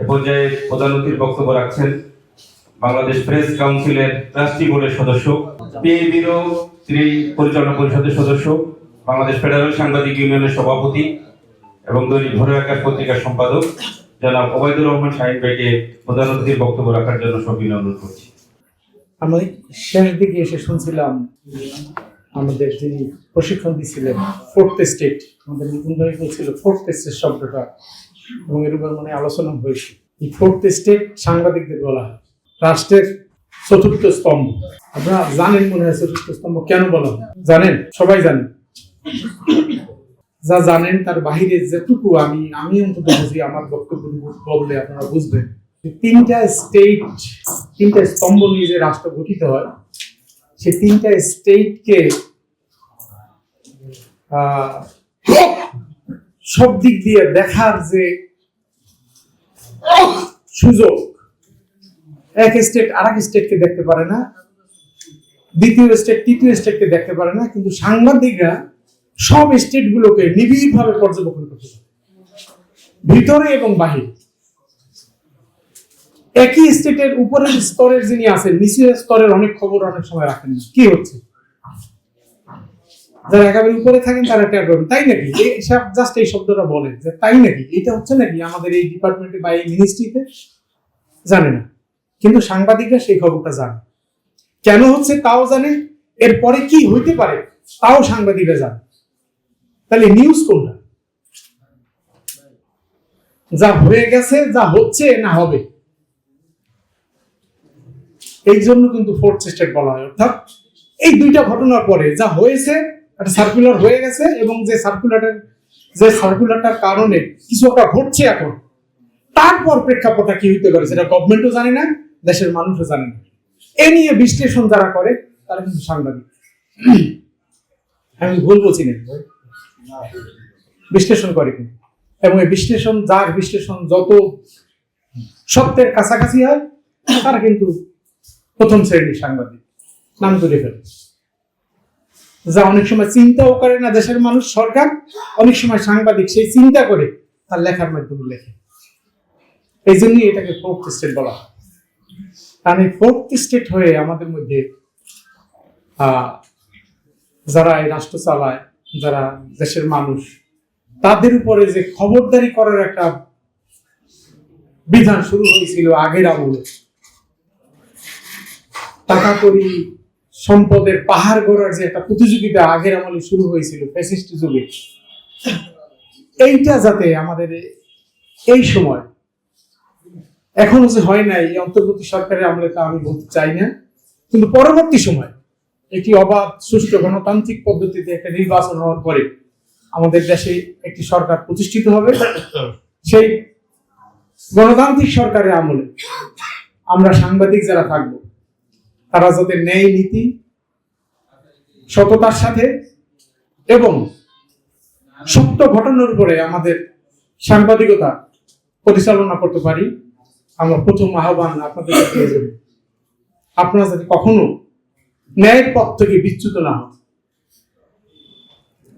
এ পর্যায়ে প্রধান অতিথির বক্তব্য রাখছেন বাংলাদেশ প্রেস কাউন্সিলের ট্রাস্টি বোর্ডের সদস্য তিনি পরিচালনা পরিষদের সদস্য, বাংলাদেশ ফেডারেল সাংবাদিক ইউনিয়নের সভাপতি এবং দৈনিক ভোরের আকাশ পত্রিকার সম্পাদক জনাব ওবায়দুর রহমান সাহেব ভাইকে প্রধান বক্তব্য রাখার জন্য সবিনয় অনুরোধ করছি। আমি শেষ দিকে এসে শুনছিলাম আমাদের যিনি প্রশিক্ষণ দিচ্ছিলেন ফোর্থ স্টেট আমাদের নিপুণ বলছিল ফোর্থ স্টেট শব্দটা। এবং এর উপর মানে আলোচনা হয়েছে। এই ফোর্থ স্টেট সাংবাদিকদের বলা হয়, রাষ্ট্রের চতুর্থ স্তম্ভ। আপনারা জানেন মনে হয় চতুর্থ স্তম্ভ কেন বলা হয়? জানেন? সবাই জানেন যা জানেন তার বাহিরে যেটুকু আমি আমি অন্তত বুঝি, আমার বক্তব্য বললে আপনারা বুঝবেন। তিনটা স্টেট তিনটা স্তম্ভ নিয়ে যে রাষ্ট্র গঠিত হয় সে তিনটা স্টেটকে সব দিক দিয়ে দেখার যে সুযোগ, এক স্টেট আর এক স্টেটকে দেখতে পারে না, দ্বিতীয় স্টেট তৃতীয় স্টেটকে দেখতে পারে না, কিন্তু সাংবাদিকরা সব স্টেটগুলোকে নিবিড়ভাবে পর্যবেক্ষণ করতে পারে। ভিতরে এবং বাহিরে। একই স্টেটের উপরের স্তরের যিনি আছেন, নিচের স্তরের অনেক খবর অনেক সময় রাখেন কি হচ্ছে? যারা একেবারে উপরে থাকেন, তারা টের পাবেন তাই নাকি? জাস্ট এই শব্দটা বলে, যে তাই নাকি? এটা হচ্ছে নাকি আমাদের এই ডিপার্টমেন্টে বা এই মিনিস্ট্রিতে জানে না। কিন্তু সাংবাদিকরা সেই খবরটা জানে। কেন হচ্ছে তাও জানে? এরপরে কি হইতে পারে? তাও সাংবাদিকরা জানে। তাহলে নিউজ কোনটা? যা হয়ে গেছে, যা হচ্ছে, না হবে। এই জন্য কিন্তু ফোর্থ স্টেট বলা হয়। অর্থাৎ এই দুইটা ঘটনার পরে যা হয়েছে একটা সার্কুলার হয়ে গেছে এবং যে সার্কুলারের যে সার্কুলারটার কারণে কিছু একটা ঘটছে এখন। তারপর প্রেক্ষাপটটা কি হইতে পারে সেটা গভর্নমেন্টও জানে না, দেশের মানুষও জানে না। এ নিয়ে বিশ্লেষণ যারা করে, তারা কিন্তু সাংবাদিক। আমি ভুল বলছি না। বিশ্লেষণ করে কিন্তু। এবং এই বিশ্লেষণ, যার বিশ্লেষণ যত সত্যের কাছাকাছি হয়, তারা কিন্তু প্রথম শ্রেণির সাংবাদিক। নাম তুলে ফেলে যা অনেক সময় চিন্তাও করে না দেশের মানুষ, সরকার অনেক সময় সাংবাদিক সেই চিন্তা করে তার লেখার মাধ্যমে লেখে। এই জন্যই এটাকে ফোর্থ স্টেট বলা হয়। কারণ এই ফোর্থ স্টেট হয়ে আমাদের মধ্যে যারা এই রাষ্ট্র চালায়, যারা দেশের মানুষ, তাদের উপরে যে খবরদারি করার একটা বিধান শুরু হয়েছিল আগের আমলে। টাকা করি সম্পদের পাহাড় গড়ার যে একটা প্রতিযোগিতা আগের আমলে শুরু হয়েছিল ফ্যাসিস্ট যুগে। এইটা যাতে আমাদের এই সময় এখনও যে হয় নাই, এই অন্তর্বর্তী সরকারের আমলে তা আমি বলতে চাই না। কিন্তু পরবর্তী সময় একটি অবাধ, সুষ্ঠু গণতান্ত্রিক পদ্ধতিতে একটা নির্বাচন হওয়ার পরে আমাদের দেশে একটি সরকার প্রতিষ্ঠিত হবে। সেই গণতান্ত্রিক সরকারের আমলে আমরা সাংবাদিক যারা থাকব তারা যাতে ন্যায় নীতি, সততার সাথে এবং সত্য ঘটনার উপরে আমাদের সাংবাদিকতা পরিচালনা করতে পারি, আমার প্রথম আহ্বান আপনাদের আপনারা যাতে কখনো ন্যায়ের পথ থেকে বিচ্যুত না হন।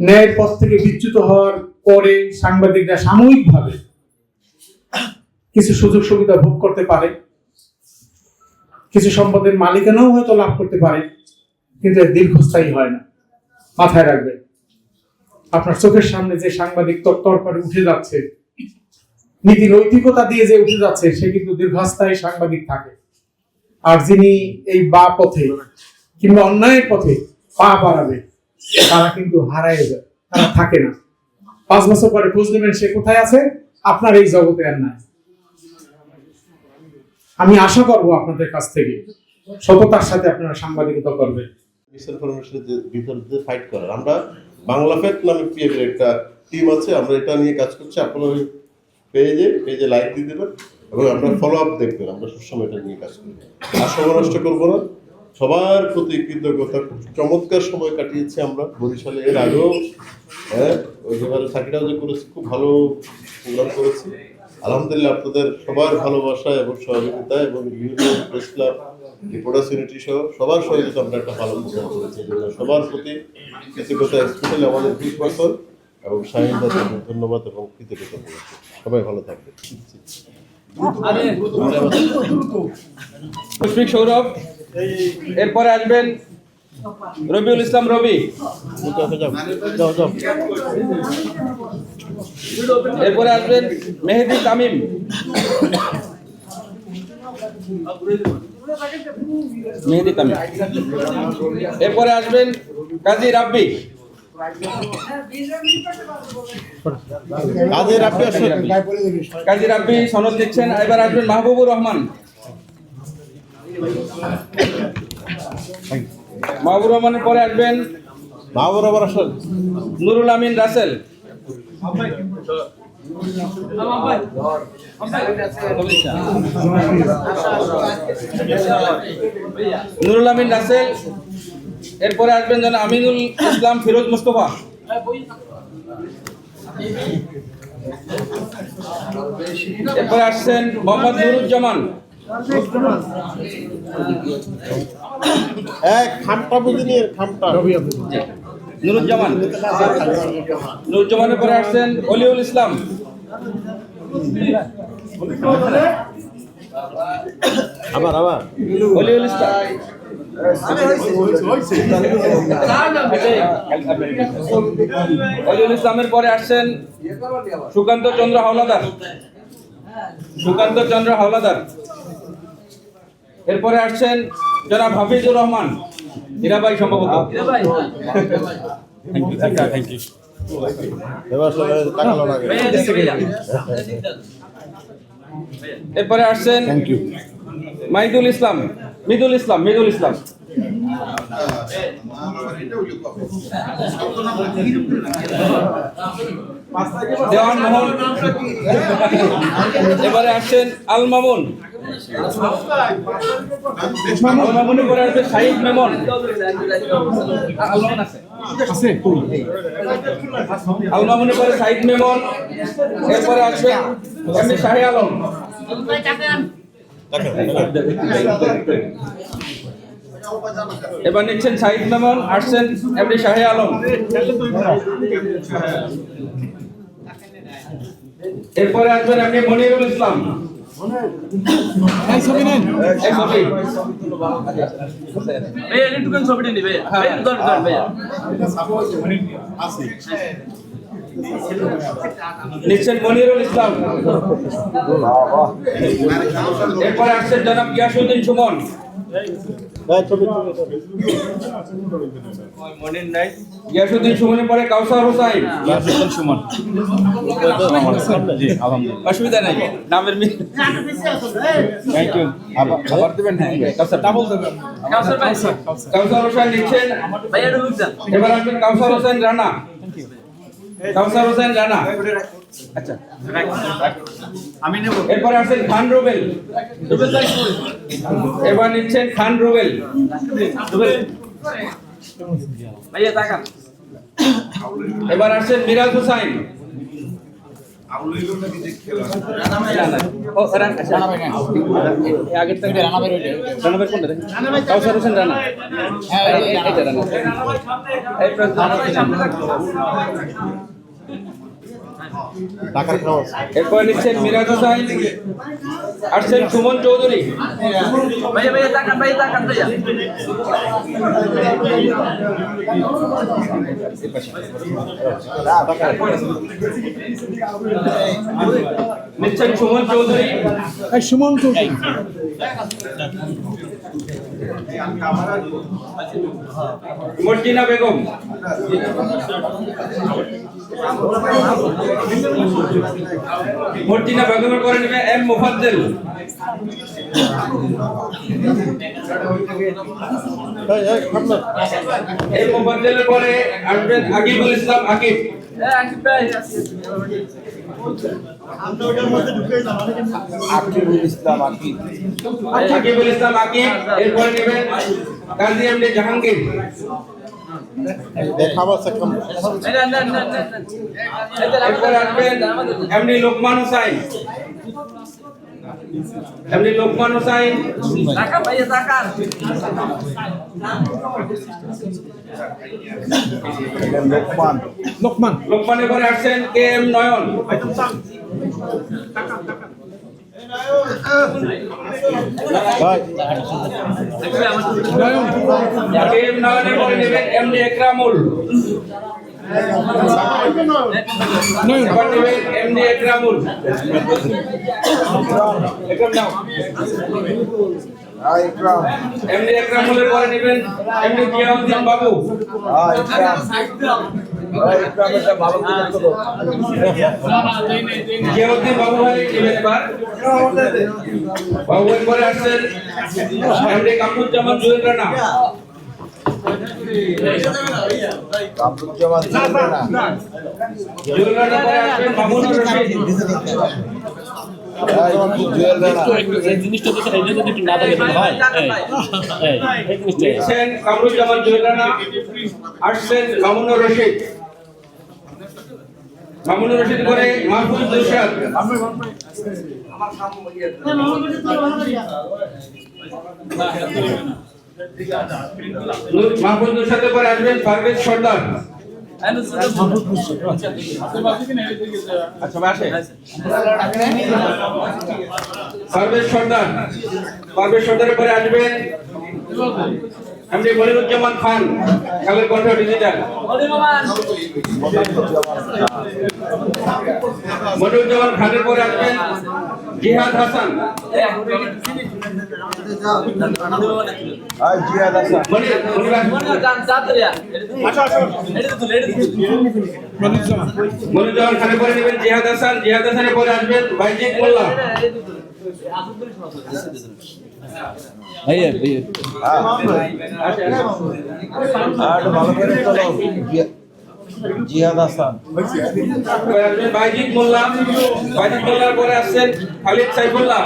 ন্যায়ের পথ থেকে বিচ্যুত হওয়ার পরে সাংবাদিকরা সাময়িকভাবে কিছু সুযোগ সুবিধা ভোগ করতে পারে। কিছু সম্পদের মালিকানাও হয়তো লাভ করতে পারে, কিন্তু দীর্ঘস্থায়ী হয় না। মাথায় রাখবেন, আপনার চোখের সামনে যে সাংবাদিক তত্তর করে উঠে যাচ্ছে, নীতি নৈতিকতা দিয়ে যে উঠে যাচ্ছে, সে কিন্তু দীর্ঘস্থায়ী সাংবাদিক থাকে। আর যিনি এই বা পথে কিংবা অন্যায়ের পথে পা বাড়াবে, তারা কিন্তু হারায় যায়, তারা থাকে না। পাঁচ বছর পরে খোঁজ নেবেন সে কোথায় আছে? আপনার এই জগতে আর নাই। আমি আশা করব আপনাদের কাছ থেকে সততার সাথে আপনারা সাংবাদিকতা করবেন। মিসইনফরমেশনের বিরুদ্ধে ফাইট করার, আমরা বাংলা ফেক নামে পিএফের একটা টিম আছে, আমরা এটা নিয়ে কাজ করছি। আপনারা ওই পেজে পেজে লাইক দিয়ে দেবেন এবং আপনারা ফলো আপ দেখবেন, আমরা সবসময় এটা নিয়ে কাজ করি। আর সময় নষ্ট করব না। সবার প্রতি কৃতজ্ঞতা, খুব চমৎকার সময় কাটিয়েছি আমরা। বরিশালে এর আগেও হ্যাঁ ওই যে করেছি, খুব ভালো প্রোগ্রাম করেছি। আলহামদুলিল্লাহ, আপনাদের সবার ভালোবাসা এবং সহযোগিতা এবং union press club reporters unity সহ সবার সহযোগিতা আমরা একটা ভালো প্রোগ্রাম করেছি সবার প্রতি কৃতজ্ঞতা স্পেশালি আমাদের বিশ বছর এবং শাহিন ধন্যবাদ এবং কৃতজ্ঞতা সবাই ভালো থাকবে সৌরভ, এরপরে আসবেন রবিউল ইসলাম রবি। এরপরে আসবেন মেহেদি তামিম। মেহেদি তামিম। এরপরে আসবেন কাজী রাব্বি। কাজী রাব্বি সনদ দিচ্ছেন এবার আসবেন মাহবুবুর রহমান। মাহবুবুর রহমানের পরে আসবেন। বাবর আবার আসেন। নুরুল আমিন রাসেল। নুরুল আমিন রাসেল। এরপরে আসবেন যেন আমিনুল ইসলাম ফিরোজ মুস্তফা। এরপরে আসছেন মোহাম্মদ নুরুজ্জামান। এক খামটা বুঝে নিয়ে খামটা। নুরুজ্জামান। নুরুজ্জামানের পরে আসছেন অলিউল ইসলাম। আবার আবার। অলিউল ইসলাম। অলিউল ইসলামের পরে আসছেন সুকান্ত চন্দ্র হাওলাদার। সুকান্ত চন্দ্র হাওলাদার। এরপরে আসছেন জনাব হাফিজুর রহমান। হীরাবাই সম্ভবত। লাগে এরপরে আসছেন মাইদুল ইসলাম মিদুল ইসলাম মিদুল ইসলাম। দেওয়ান মোহন। এবারে আসছেন আল মামুন। পরে মেমন এরপরে শাহি আলম এবার নিচ্ছেন শাহিদ মেমন আসছেন এমনি শাহে আলম এরপরে আসবেন এমনি মনিরুল ইসলাম। ভাইয়া নিচ্ছেন মনিরুল ইসলাম। এরপরে আসছেন জনাব গিয়াসুদ্দিন সুমন। গিয়াসুদ্দিন সুমনের পরে কাউসার হোসাইন। অসুবিধা নাই নামের মিল আবার দেবেন হ্যাঁ কাউসার ডাবল দেবেন। কাউসার ভাই। কাউসার হোসেন নিচ্ছেন ভাইয়া একটু লুকসান এবার আসবেন কাউসার হোসেন রানা। কাউসার হোসেন রানা। আচ্ছা। আমি নেব। এরপরে আসছেন খান রুবেল। রুবেল এবার নিচ্ছেন খান রুবেল। ভাইয়া তাকান। এবার আসছেন মিরাজ হুসাইন। ও, রানা, হোসেন টাকার এরপর নিচ্ছেন মিরাজ হুসাইন আসছেন সুমন চৌধুরী। ভাইয়া ভাইয়া তাকান ভাইয়া তাকান ভাইয়া। নিচ্ছেন সুমন চৌধুরী। সুমন চৌধুরী। মর্জিনা বেগম। মর্জিনা বেগমের করে নেবে এম মুফাজ্জল। এম মুফাজ্জলের পরে আসবেন আকিবুল ইসলাম আকিব। আকিব। আকিবুল ইসলাম আকিব এরপরে নেবেন কাজী এমডি জাহাঙ্গীর। না না এরপরে আসবেন এমডি লোকমান হুসাইন। এমডি লোকমান হুসাইন। তাকান লোকমান। লোকমানের পরে আসছেন কে এম নয়ন? টিম নয়নের পরে নেবেন? এমডি একরামুল। এমডি একরাম পরে নেবেন। এমডি জিয়াউদ্দিন বাবু নেবেন। এবার বাবু ভাই জুয়েল রানা জিনিসটা তো একটু না থাকে হয় এই কামরুজ্জামান জুয়েল আসছেন মামুনুর রশিদ করে মাহফুজ দুশাদ মাহফুজ সাথে পরে আসবেন পারভেজ সর্দার। সর্দার পারভেজ সর্দারের পরে আসবেন। এমডি মনিরুজ্জামান খান, কালের কণ্ঠ ডিজিটাল। মনিরুজ্জামান খানের পরে আসবেন জিহাদ হাসান। জিহাদ হাসান। জিহাদ হাসানের পরে আসবেন বাইজিৎ মোল্লা। ভাইয়া জিহাদ হাসান পরে আসবেন বাইজিৎ মোল্লা বাইজিৎ মোল্লার পরে আসছেন খালিদ সাইফুল্লাহ